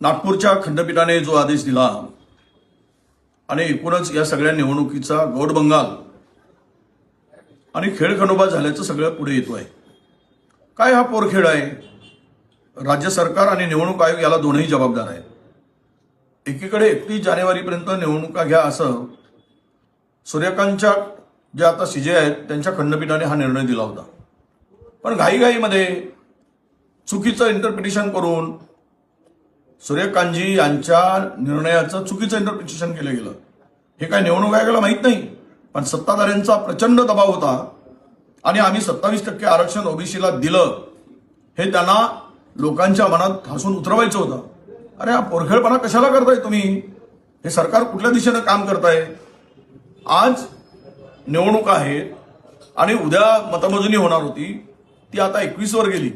नागपूरच्या खंडपीठाने जो आदेश दिला आणि एकूणच या सगळ्या निवडणुकीचा गौड बंगाल आणि खेळखंडोबा झाल्याचं सगळं पुढे येतो आहे. काय हा पोरखेळ आहे? राज्य सरकार आणि निवडणूक आयोग याला दोनही जबाबदार आहेत. एकीकडे एकतीस जानेवारीपर्यंत निवडणुका घ्या असं सूर्यकांतच्या जे आता सीजे आहेत त्यांच्या खंडपीठाने हा निर्णय दिला होता. पण घाईघाईमध्ये चुकीचं इंटरप्रिटेशन करून सूर्यकांतजी यांच्या निर्णयाचं चुकीचं इंटरप्रिटेशन केलं गेलं. हे काय निवडणूक आयोगाला माहीत नाही. पण सत्ताधाऱ्यांचा प्रचंड दबाव होता आणि आम्ही सत्तावीस टक्के आरक्षण ओबीसीला दिलं. हे त्यांना लोकांच्या मनात हसून उतरवायचं होतं. अरे हा पोरखेळपणा कशाला करताय तुम्ही? हे सरकार कुठल्या दिशेनं काम करताय? आज निवडणूक आहे आणि उद्या मतमोजणी होणार होती. ती आता एकवीस वर गेली.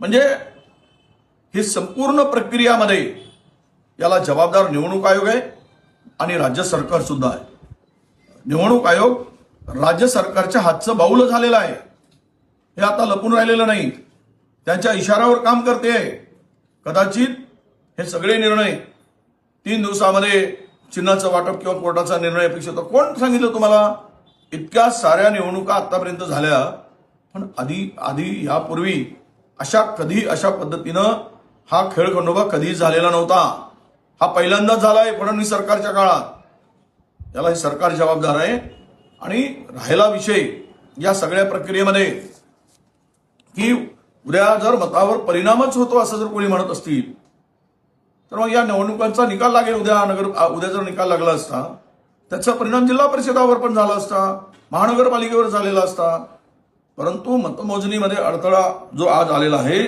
म्हणजे ही संपूर्ण प्रक्रियामध्ये याला जबाबदार निवडणूक आयोग आहे आणि राज्य सरकार सुद्धा आहे. निवडणूक आयोग राज्य सरकारच्या हातचं बाऊल झालेलं आहे. हे आता लपून राहिलेलं नाही. त्यांच्या इशाऱ्यावर काम करते. कदाचित हे सगळे निर्णय तीन दिवसामध्ये चिन्हाचं वाटप किंवा कोर्टाचा निर्णय अपेक्षित होता. कोण सांगितलं तुम्हाला? इतक्या साऱ्या निवडणुका आतापर्यंत झाल्या. पण आधी आधी यापूर्वी अशा कधी अशा पद्धतीनं हा खेळ खंडोबा कधीही झालेला नव्हता. हा पहिल्यांदाच झालाय फडणवीस सरकारच्या काळात. याला हे सरकार जबाबदार आहे. आणि राहिला विषय या सगळ्या प्रक्रियेमध्ये की उद्या जर मतावर परिणामच होतो असं जर कोणी म्हणत असतील तर मग या निवडणुकांचा निकाल लागेल उद्या नगर उद्या जर निकाल लागला असता त्याचा परिणाम जिल्हा परिषदावर पण झाला असता महानगरपालिकेवर झालेला असता. परंतु मतमोजणीमध्ये अडथळा जो आज आलेला आहे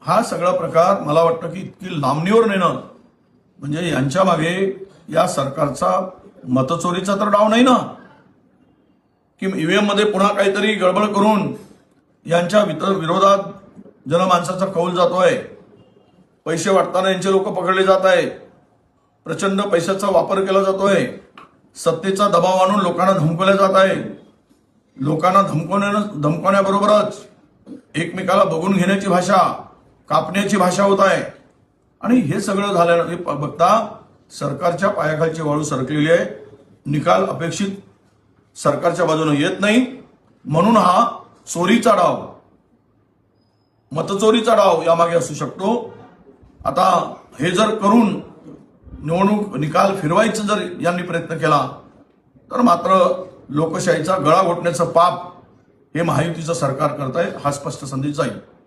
हा सगळा प्रकार मला वाटतं की इतकी लांबणीवर नेणं म्हणजे यांच्या मागे या सरकारचा मतचोरीचा तर डाव नाही ना? की ईव्हीएममध्ये पुन्हा काहीतरी गडबड करून यांच्या विरोधात जनमानसाचा कौल जातोय. पैसे वाटताना यांचे लोक पकडले जात आहे. प्रचंड पैशाचा वापर केला जातोय. सत्तेचा दबाव आणून लोकांना धमकवल्या जात आहे. लोकांना धमकवण्या धमकवण्याबरोबरच एकमेकाला बघून घेण्याची भाषा कापण्याची भाषा होत आहे. आणि हे सगळं झालं हे प- बघता सरकारच्या पायाखालची वाळू सरकलेली आहे. निकाल अपेक्षित सरकारच्या बाजूने येत नाही. म्हणून हा चोरीचा डाव मतचोरीचा डाव यामागे असू शकतो. आता हे जर करून निवडणूक निकाल फिरवायचं जर यांनी प्रयत्न केला तर मात्र लोकशाहीचा गळा घोटण्याचं पाप हे महायुतीचं सरकार करत आहे हा स्पष्ट संदेश जाईल.